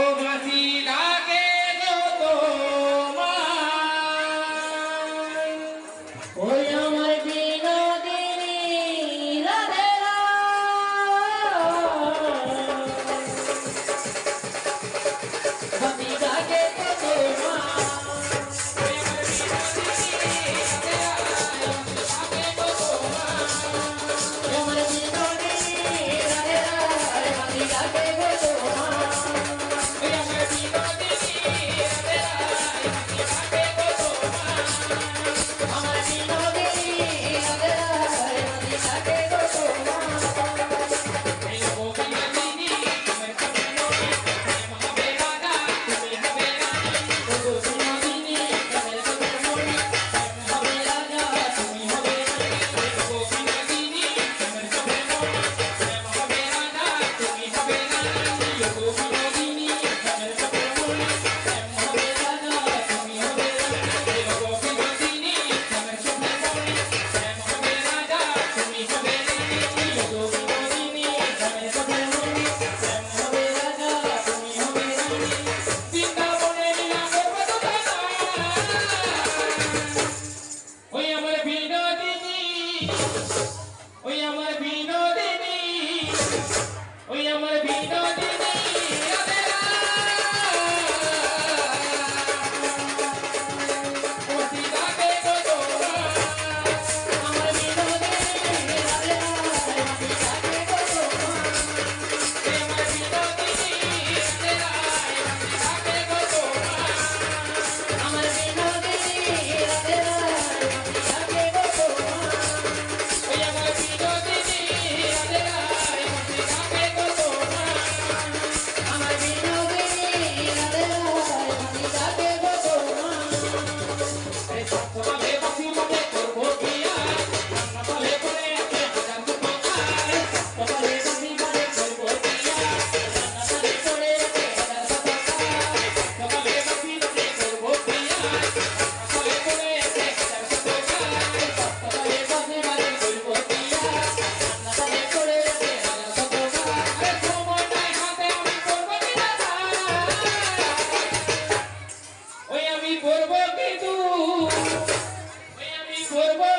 भगवती ना Jesus. করব কিন্তু ওই আমি করব